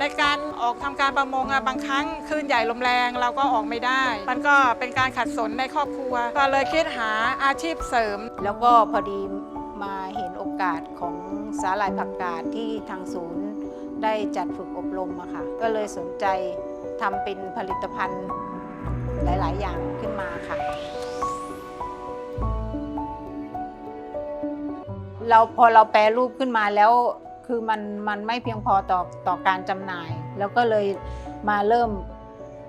ในการออกทำการประมงอะบางครั้งคลื่นใหญ่ลมแรงเราก็ออกไม่ได้ มันก็เป็นการขัดสนในครอบครัว ก็เลยคิดหาอาชีพเสริม แล้วก็พอดีมาเห็นโอกาสของสาหร่ายผักกาดที่ทางศูนย์ได้จัดฝึกอบรมอะค่ะ ก็เลยสนใจทำเป็นผลิตภัณฑ์หลาย ๆ อย่างขึ้นมาค่ะ เราพอเราแปรรูปขึ้นมาแล้ว คือมันมันไม่เพียงพอต่อต่อการจำหน่าย แล้วก็เลยมาเริ่ม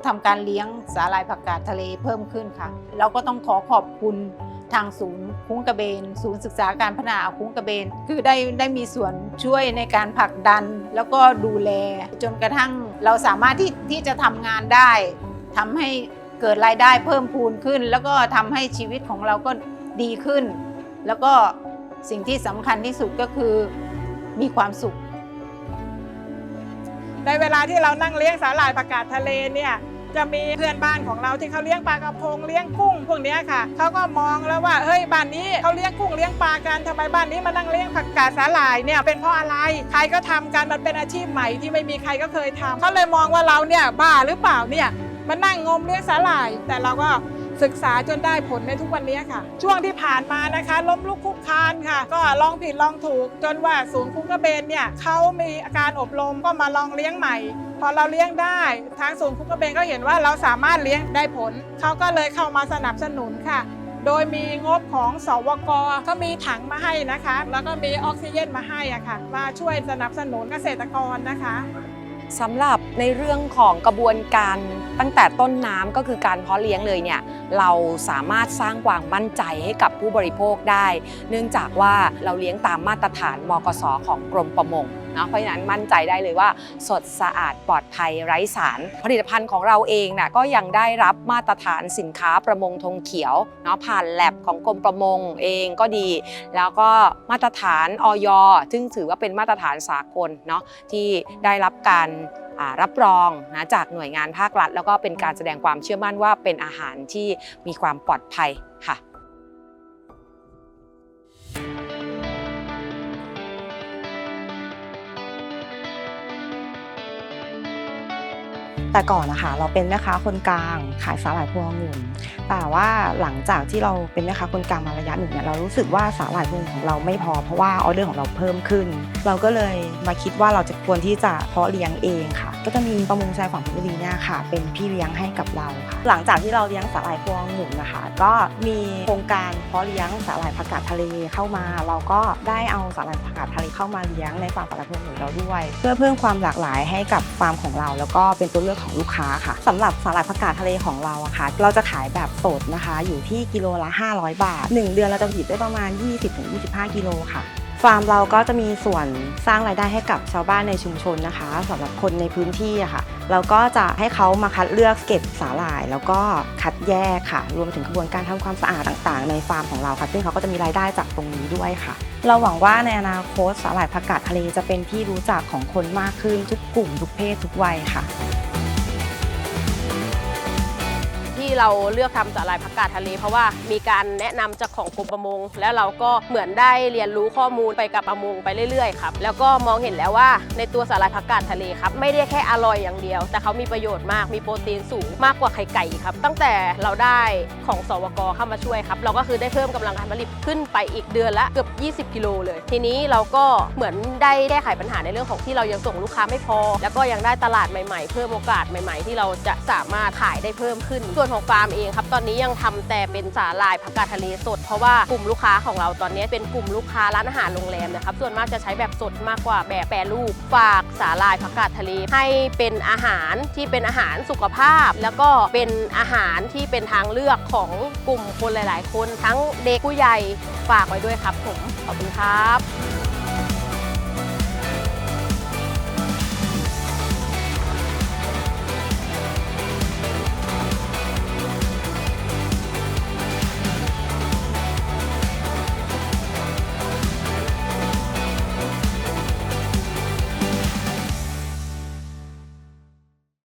ทำการเลี้ยงสาหร่ายผักกาดทะเลเพิ่มขึ้นค่ะ เราก็ต้องขอขอบคุณทางศูนย์คุ้งกระเบน ศูนย์ศึกษาการพัฒนาคุ้งกระเบน คือได้ได้มีส่วนช่วยในการผลักดัน แล้วก็ดูแลจนกระทั่งเราสามารถที่ที่จะทำงานได้ทำให้เกิดรายได้เพิ่มพูนขึ้น แล้วก็ทำให้ชีวิตของเราก็ดีขึ้น แล้วก็สิ่งที่สำคัญที่สุดก็คือ มีความสุข ในเวลาที่เรานั่งเลี้ยงสาหร่ายผักกาดทะเลเนี่ยจะมีเพื่อนบ้านของเราที่เขาเลี้ยงปลากระพงเลี้ยงกุ้งพวกนี้ค่ะเขาก็มองแล้วว่าเฮ้ยบ้านนี้เขาเลี้ยงกุ้งเลี้ยงปลากันทำไมบ้านนี้มานั่งเลี้ยงผักกาดสาหร่ายเนี่ยเป็นเพราะอะไรใครก็ทำกันมันเป็นอาชีพใหม่ที่ไม่มีใครก็เคยทำเขาเลยมองว่าเราเนี่ยบ้าหรือเปล่าเนี่ยมานั่งงมเลี้ยงสาหร่าย แต่เราก็ ศึกษาจนได้ผลในทุกวันนี้ค่ะ ช่วงที่ผ่านมานะคะล้มลุกคลุกคลานค่ะ ก็ลองผิดลองถูก จนว่าศูนย์คุ้งกระเบนเนี่ยเขามีอาการอบรมก็มาลองเลี้ยงใหม่ พอเราเลี้ยงได้ ทางศูนย์คุ้งกระเบนก็เห็นว่าเราสามารถเลี้ยงได้ผลเขาก็เลยเข้ามาสนับสนุนค่ะ โดยมีงบของสวกก็มีถังมาให้นะคะ แล้วก็มีออกซิเจนมาให้อะค่ะ มาช่วยสนับสนุนเกษตรกรนะคะ สำหรับในเรื่องของกระบวนการตั้งแต่ต้นน้ำก็คือการเพาะเลี้ยงเลยเนี่ยเราสามารถสร้างความมั่นใจให้กับผู้บริโภคได้ เนื่องจากว่าเราเลี้ยงตามมาตรฐานมกสของกรมประมง เนาะเพราะฉะนั้นมั่นใจได้เลยว่า สดสะอาดปลอดภัยไร้สาร ผลิตภัณฑ์ของเราเองน่ะก็ยังได้รับมาตรฐานสินค้าประมงธงเขียวเนาะผ่านแลบของกรมประมงเองก็ดี แล้วก็มาตรฐานออยซึ่งถือว่าเป็นมาตรฐานสากลเนาะที่ได้รับการรับรองนะจากหน่วยงานภาครัฐ แล้วก็เป็นการแสดงความเชื่อมั่นว่าเป็นอาหารที่มีความปลอดภัยค่ะ แต่ก่อนนะคะเราเป็นแม่ค้าคนกลางขายสาหร่ายพวงองุ่นแต่ว่าหลังจากที่เราเป็นแม่ค้าคนกลางมาระยะหนึ่งเนี่ยเรารู้สึกว่าสาหร่ายพวงของเราไม่พอเพราะว่าออเดอร์ของเราเพิ่มขึ้น เราก็เลยมาคิดว่าเราจะควรที่จะเพาะเลี้ยงเองค่ะ ก็จะมีประมงชายฝั่งพชรบุรีเนี่ยค่ะ เป็นพี่เลี้ยงให้กับเราค่ะ หลังจากที่เราเลี้ยงสาหร่ายพวงองุ่นนะคะ ก็มีโครงการเพาะเลี้ยงสาหร่ายผักกาดทะเลเข้ามา เราก็ได้เอาสาหร่ายผักกาดทะเลเข้ามาเลี้ยงในฟาร์มสาหร่ายพวงองุ่นเราด้วย เพื่อเพิ่มความหลากหลายให้กับฟาร์มของเรา แล้วก็เป็นตัวเลือกของลูกค้าค่ะสำหรับสาหร่ายผักกาดทะเลของเราอะค่ะ เราจะขายแบบสดนะคะ อยู่ที่กิโลละ 500 บาท 1 เดือนเราจะผลิตได้ประมาณ 20-25 กิโลค่ะฟาร์มเราก็จะมีส่วนสร้างรายได้ให้กับชาวบ้านในชุมชนนะคะสำหรับคนในพื้นที่อะค่ะ เราก็จะให้เขามาคัดเลือกเก็บสาหร่าย แล้วก็คัดแยกค่ะ รวมถึงกระบวนการทำความสะอาดต่างๆ ในฟาร์มของเราค่ะ ซึ่งเขาก็จะมีรายได้จากตรงนี้ด้วยค่ะ เราหวังว่าในอนาคตสาหร่ายผักกาดทะเลจะเป็นที่รู้จักของคนมากขึ้นทุกกลุ่มทุกเพศทุกวัยค่ะ ที่เราเลือกทำสาหร่ายผักกาดทะเล เพราะว่ามีการแนะนำจากของกรมประมง แล้วเราก็เหมือนได้เรียนรู้ข้อมูลไปกับประมงไปเรื่อยๆครับแล้วก็มองเห็นแล้วว่าในตัวสาหร่ายผักกาดทะเลครับไม่ได้แค่อร่อยอย่างเดียว แต่เขามีประโยชน์มากมีโปรตีนสูงมากกว่าไข่ไก่ครับ ตั้งแต่เราได้ของสวกเข้ามาช่วยครับเราก็คือได้เพิ่มกำลังการผลิตขึ้นไปอีกเดือนละเกือบ 20 กิโลเลย ทีนี้เราก็เหมือนได้แก้ไขปัญหาในเรื่องของที่เรายังส่งลูกค้าไม่พอ แล้วก็ยังได้ตลาดใหม่ๆ เพิ่มโอกาสใหม่ ๆ ที่เราจะสามารถขายได้เพิ่มขึ้นส่วนของฟาร์มเองครับ ตอนนี้ยังทำแต่เป็นสาหร่ายผักกาดทะเลสด เพราะว่ากลุ่มลูกค้าของเราตอนนี้เป็นกลุ่มลูกค้าร้านอาหารโรงแรมนะครับ ส่วนมากจะใช้แบบสดมากกว่าแบบแปรรูป ฝากสาหร่ายผักกาดทะเลให้เป็นอาหารที่เป็นอาหารสุขภาพ แล้วก็เป็นอาหารที่เป็นทางเลือกของกลุ่มคนหลาย ๆ คน ทั้งเด็กผู้ใหญ่ฝากไว้ด้วยครับผมขอบคุณครับ